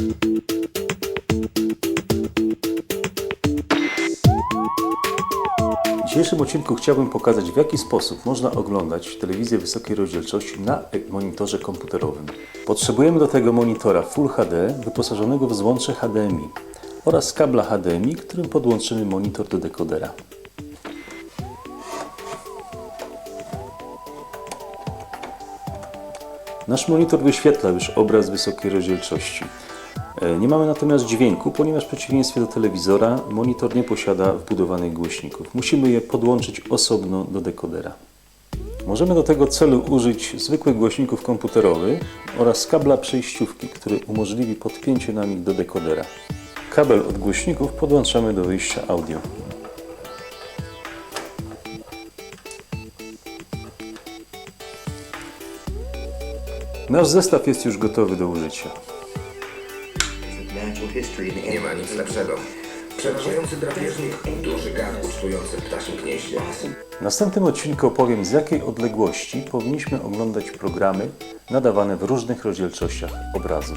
W dzisiejszym odcinku chciałbym pokazać, w jaki sposób można oglądać telewizję wysokiej rozdzielczości na e- monitorze komputerowym. Potrzebujemy do tego monitora Full HD wyposażonego w złącze HDMI oraz kabla HDMI, którym podłączymy monitor do dekodera. Nasz monitor wyświetla już obraz wysokiej rozdzielczości. E, Nie mamy natomiast dźwięku, ponieważ w przeciwieństwie do telewizora monitor nie posiada wbudowanych głośników. Musimy je podłączyć osobno do dekodera. Możemy do tego celu użyć zwykłych głośników komputerowych oraz kabla przejściówki, który umożliwi podpięcie na nich do dekodera. Kabel od głośników podłączamy do wyjścia audio. Nasz zestaw jest już gotowy do użycia. Nie ma nic lepszego. Przerażający drapieżnik, duży gad ucztujący w ptasim gnieździe. W następnym odcinku opowiem, z jakiej odległości powinniśmy oglądać programy nadawane w różnych rozdzielczościach obrazu.